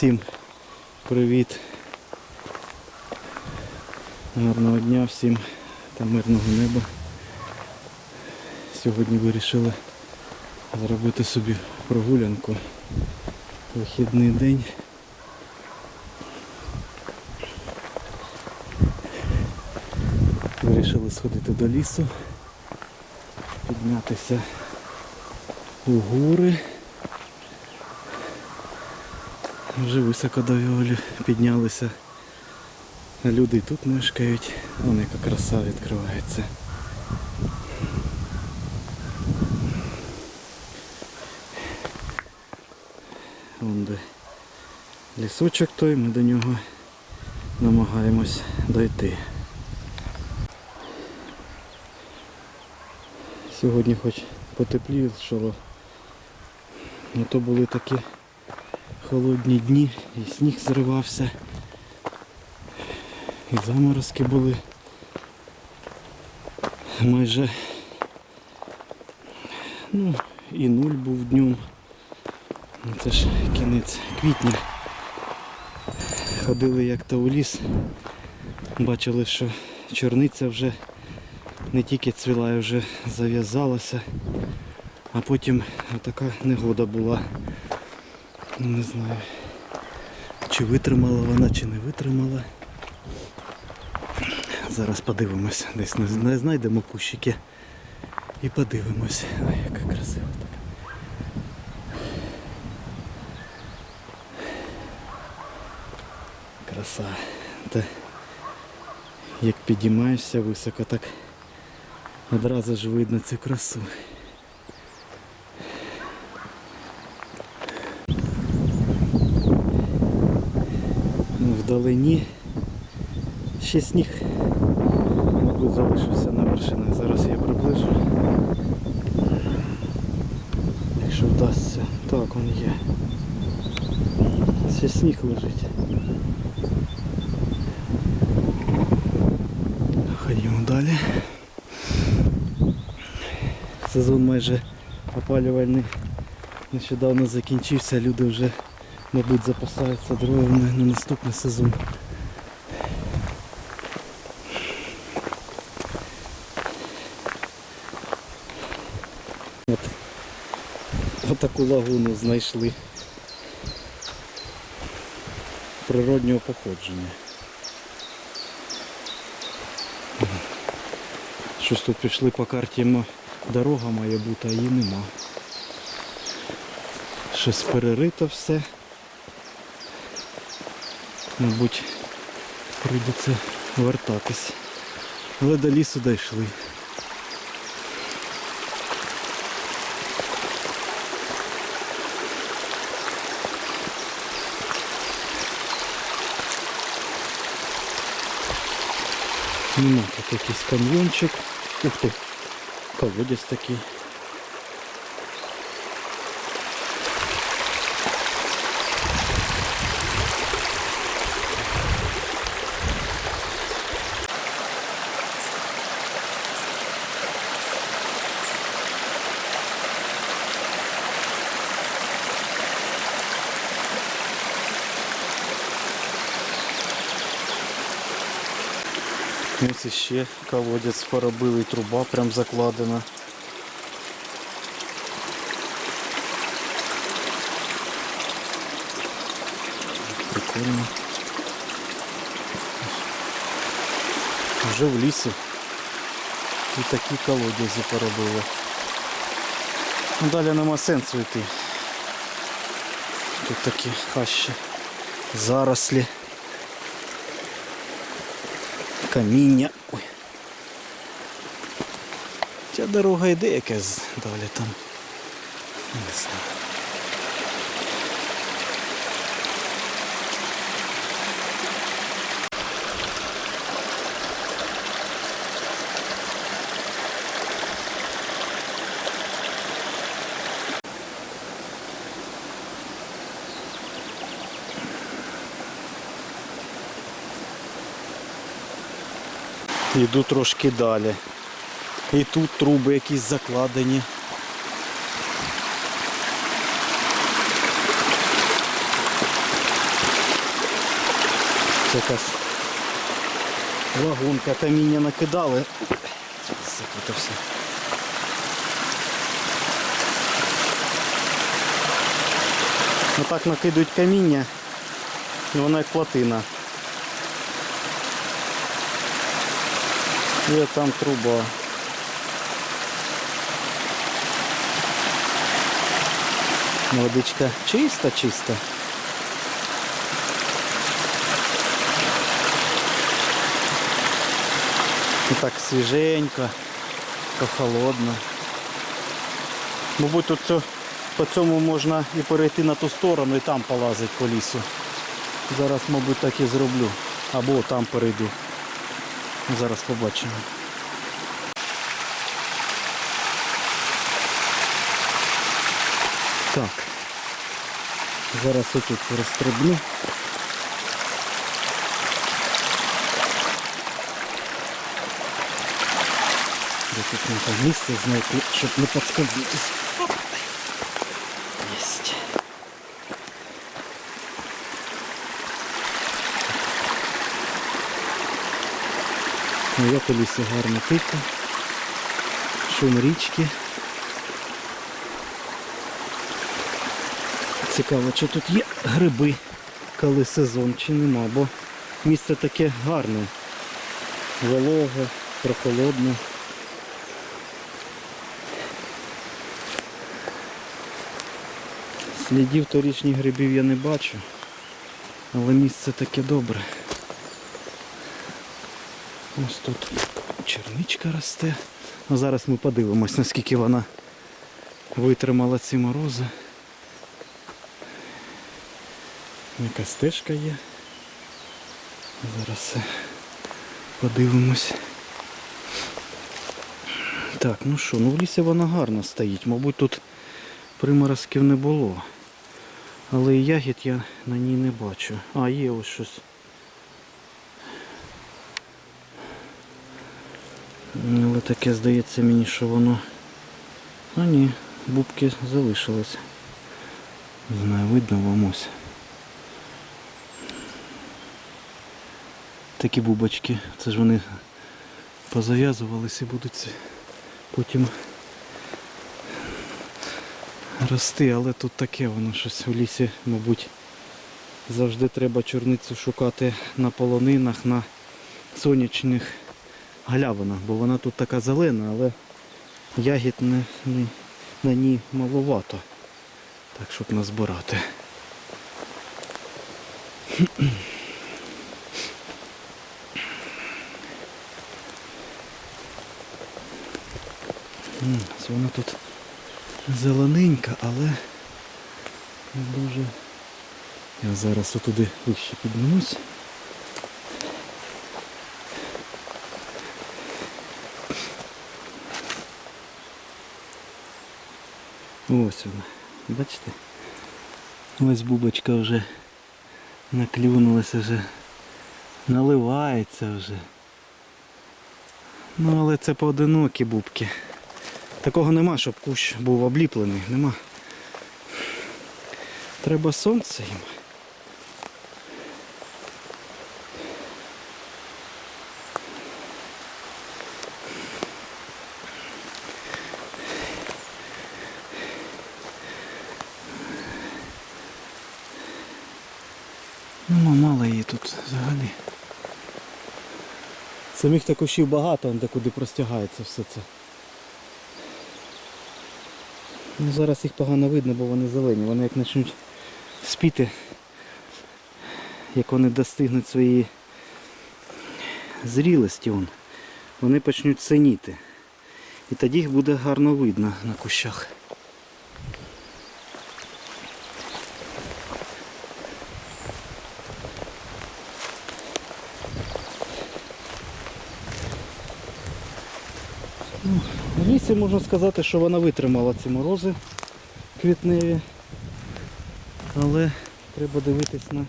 Всім привіт. Гарного дня всім та мирного неба. Сьогодні вирішили зробити собі прогулянку. Вихідний день. Вирішили сходити до лісу, піднятися у гори. Вже високо доволі піднялися. Люди і тут мешкають. Вон яка краса відкривається. Вон де лісочок той, ми до нього намагаємось дойти. Сьогодні хоч потеплішало, але то були такі холодні дні, і сніг зривався, і заморозки були. Майже ну, і нуль був днем. Ну, Це ж кінець квітня. Ходили як то у ліс, бачили, що чорниця вже не тільки цвіла, а вже зав'язалася, а потім така негода була. Ну, Не знаю, чи витримала вона, чи не витримала. Зараз подивимось, десь не, знайдемо кущики і подивимось. Ой, яка красива така. Краса. Та як підіймаєшся високо, так одразу ж видно цю красу. Ну, Вдалині ще сніг, мабуть, залишився на вершинах. Зараз я приближу. Якщо вдасться. Так, він є. Ще сніг лежить. Ходімо далі. Сезон майже опалювальний нещодавно закінчився, люди вже, мабуть, запасаються дровами на наступний сезон. От, отаку лагуну знайшли природнього походження. Щось тут пішли по карті, дорога має бути, а її нема. Щось перерито все. Мабуть, прийдеться вертатись. Але до лісу дійшли. Ну, тут якийсь каньйончик. Ух ти, колодязь такий. Іще колодязь поробили, труба прям закладена. Прикольно. Вже в лісі. І такі колодязі поробили. Ну, Далі нема сенсу йти. Тут такі хащі, зарослі каміння. Ой. Ця дорога йде якась далі там. Не знаю. Йду трошки далі. І тут труби якісь закладені. Це якась вагонка, каміння накидали. Запутався. Отак накидують каміння, і воно як плотина. І там труба. Водичка чиста, чиста. І так свіженько, прохолодно. Мабуть, тут по цьому можна і перейти на ту сторону і там полазити по лісу. Зараз, мабуть, так і зроблю. Або там перейду. Зараз побачимо. Так. Зараз отут розстрибну. Де тут місце знайти, щоб не підскользнутися. Як у лісі гарно тихо. Шум річки. Цікаво, чи тут є гриби, коли сезон, чи нема, бо місце таке гарне. Вологе, прохолодне. Слідів торічних грибів я не бачу, але місце таке добре. Ось тут черничка росте. А зараз ми подивимось, наскільки вона витримала ці морози. Яка стежка є. Зараз подивимось. Так, ну що, ну в лісі вона гарно стоїть. Мабуть, тут приморозків не було. Але ягід я на ній не бачу. А, є ось щось. Але таке здається мені, що воно... А ні, бубки залишились. Не знаю, видно вам ось. Такі бубочки. Це ж вони позав'язувалися і будуть потім рости, але тут таке воно щось в лісі, мабуть, завжди треба чорницю шукати на полонинах, на сонячних галявинах, бо вона тут така зелена, але ягід не, не, на ній маловато. Так, щоб назбирати. Вона тут зелененька, але не дуже. Я зараз отуди вище піднімусь. Ось вона. Бачите? Ось бубочка вже наклюнулася вже. Наливається вже. Ну але це поодинокі бубки. Такого нема, щоб кущ був обліплений. Нема. Треба сонце їм. Ну, мало її тут взагалі. Самих та кущів багато, де куди простягається все це. Ну, зараз їх погано видно, бо вони зелені. Вони як почнуть спіти, як вони достигнуть своєї зрілості, вони почнуть синіти. І тоді їх буде гарно видно на кущах. В лісі можна сказати, що вона витримала ці морози квітневі. Але треба дивитись на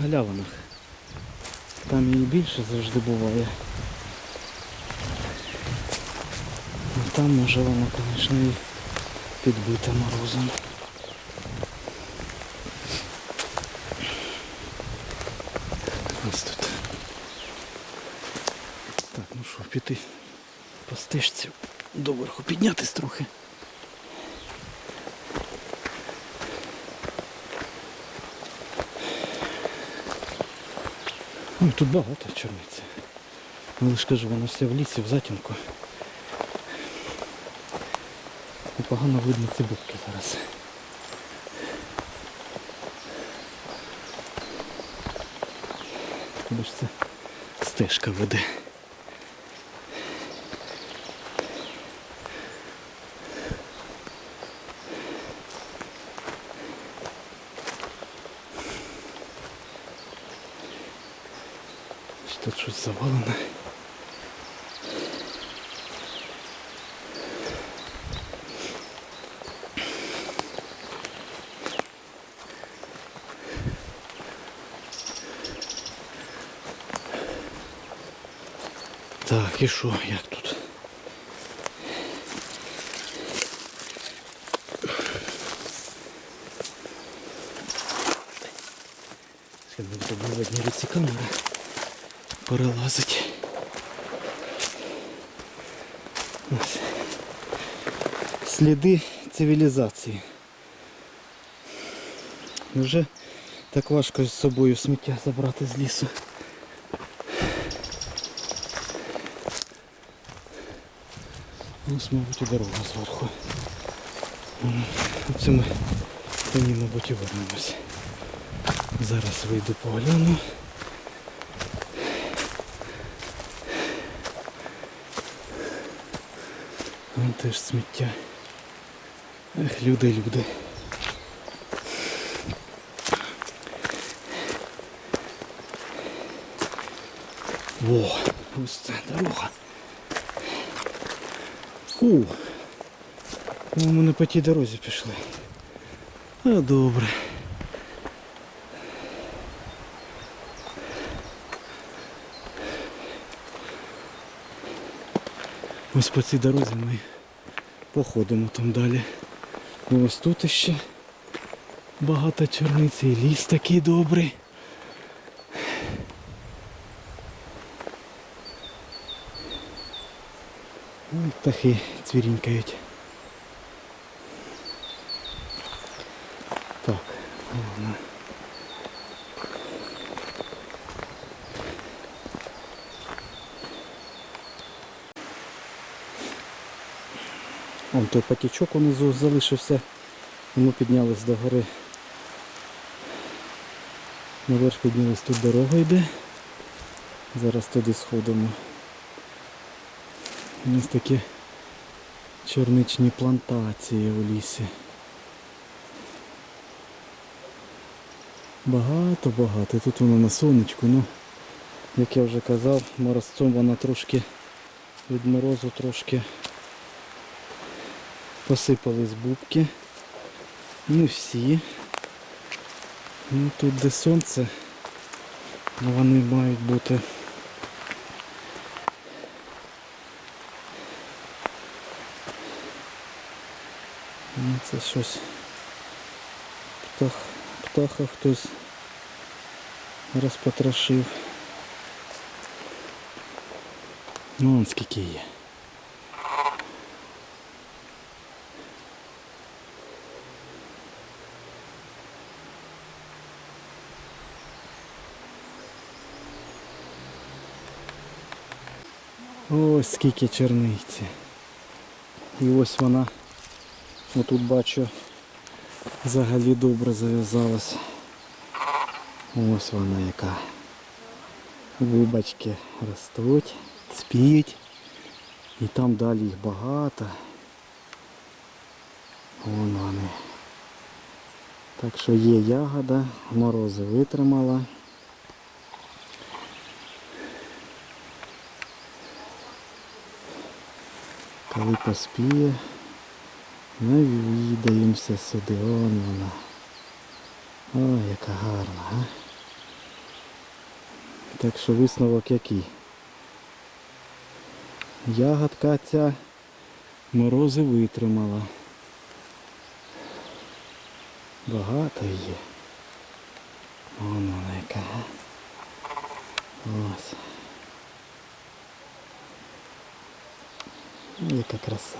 галявинах. Там її більше завжди буває. А там може вона, звісно, і підбита морозом. ну що, піти по стежці доверху піднятись трохи. Ой, тут багато чорниці. Але ж кажу, вона вся в лісі, в затінку. І погано видно ці бубки зараз. Бо ж це стежка веде. Чи Тут щось завалене. І що, як тут? Буду в одній руці камера перелазить. Ось. Сліди цивілізації. Вже так важко з собою сміття забрати з лісу. Ось, мабуть, і дорога зверху. Оце ми по ній, мабуть, і вернемось. Зараз вийду погляну. Вон теж сміття. Ех, люди, люди. Во, ось це дорога. Фу. Ну, ми не по тій дорозі пішли. А добре. Ось по цій дорозі ми походимо там далі. Ось тут ще багато чорниці і ліс такий добрий. Ой, птахи цвірінькають. Так, ладно. Вон той потічок унизу залишився. Ми піднялись до гори. Наверх піднялись, тут дорога йде. Зараз туди сходимо. Ось такі чорничні плантації у лісі. Багато-багато. Тут воно на сонечку, ну, як я вже казав, морозцом вона трошки від морозу трошки посипались бубки. Не всі. Ну, тут де сонце, вони мають бути це щось птах, птаха хтось розпотрошив. Ну вон скільки є. Ось скільки черниці. І ось вона Отут бачу взагалі добре зав'язалась. Ось вона яка. Губочки ростуть, спіють. І там далі їх багато. Вон вони. Так що є ягода, морози витримала. Коли поспіє. Навідаємося сюди, вон вона. Ой, яка гарна, а? Так що висновок який? Ягодка ця морози витримала. Багато є. Вон вона яка. Ось. Яка краса.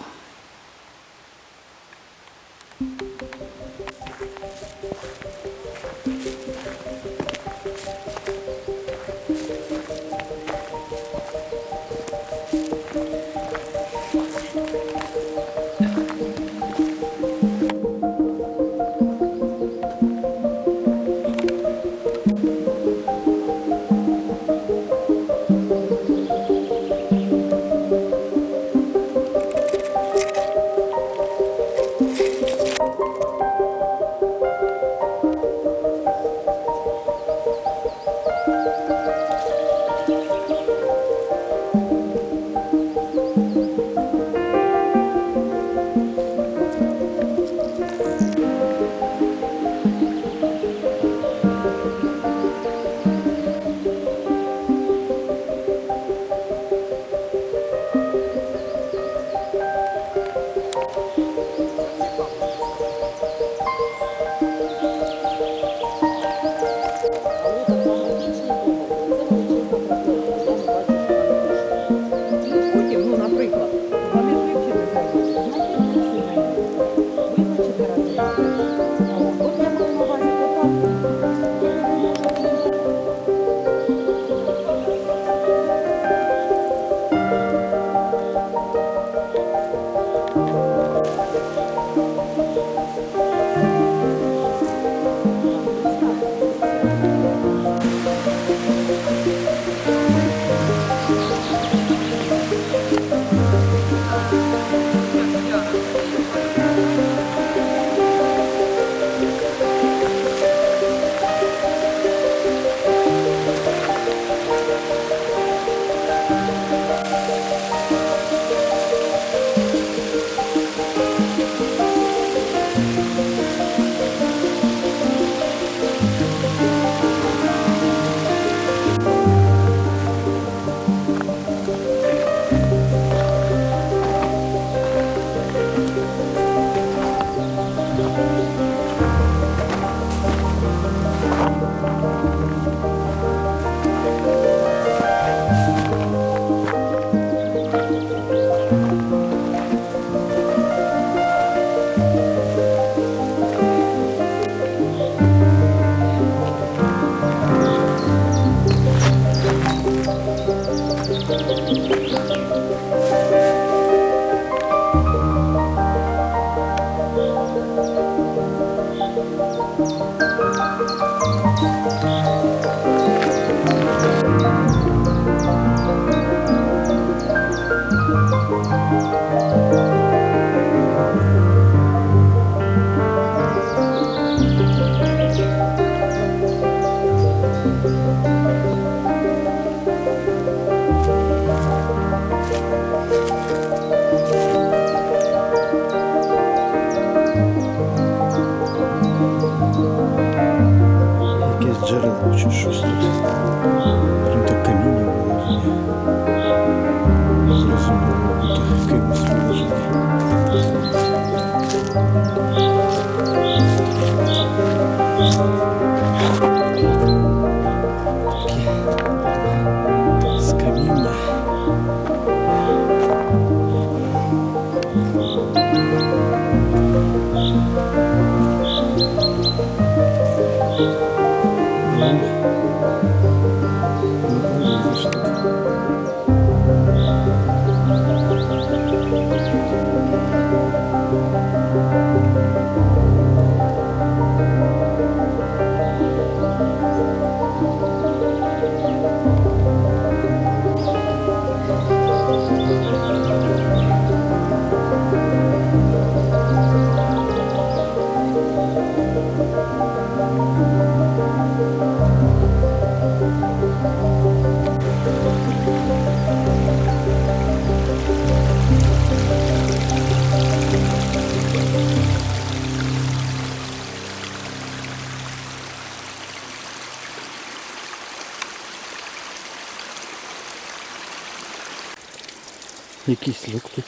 якийсь люк тут.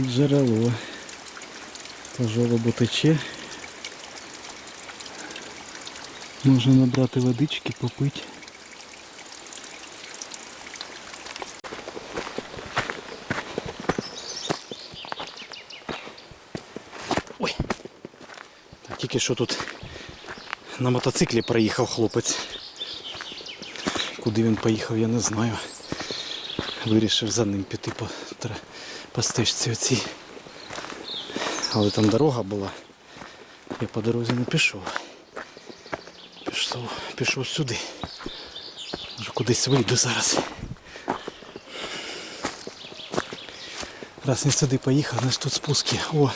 Джерело. Жолобо тече. Можна набрати водички, попити. Ой! Так, тільки що тут на мотоциклі проїхав хлопець. Куди він поїхав, я не знаю. Вирішив за ним піти по, по стежці оцій. Але там дорога була. Я по дорозі не пішов. Пішов, пішов сюди. Може кудись вийду зараз. Раз він сюди поїхав, значить тут спуски. О,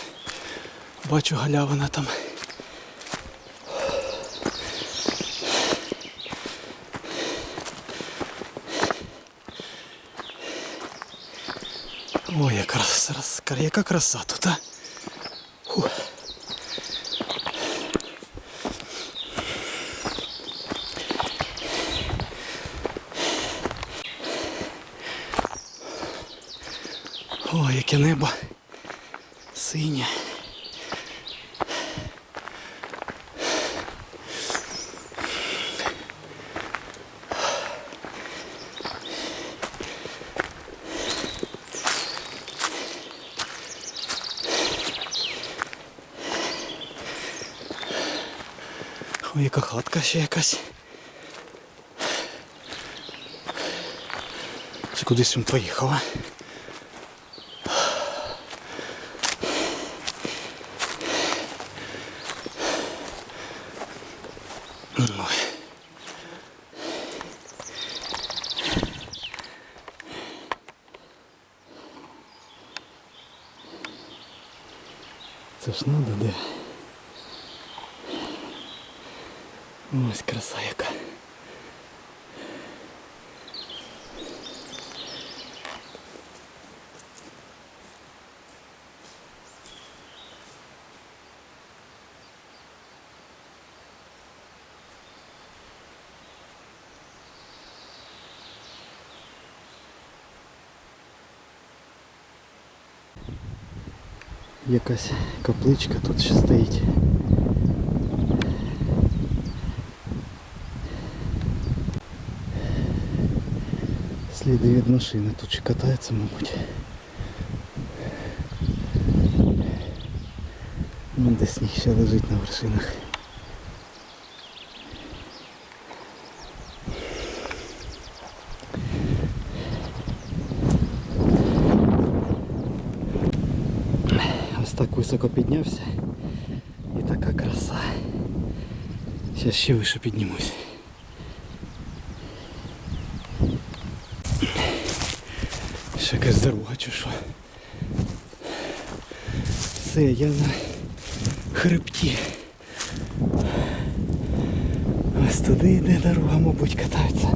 бачу галявина там. Ой, яка краса, яка краса тут, а? Фу. Ой, яке небо синє. Ой, яка хатка ще якась. Чи кудись він поїхав? а? Ой. Це ж надо де. Ось краса яка. Якась капличка тут ще стоїть. Сліди від машини тут ще катається, мабуть. Десь де сніг ще лежить на вершинах. Ось так високо піднявся. І така краса. Зараз ще вище піднімусь. Ще якась дорога чи що. Все, я на хребті. Ось туди йде дорога, мабуть, катаються.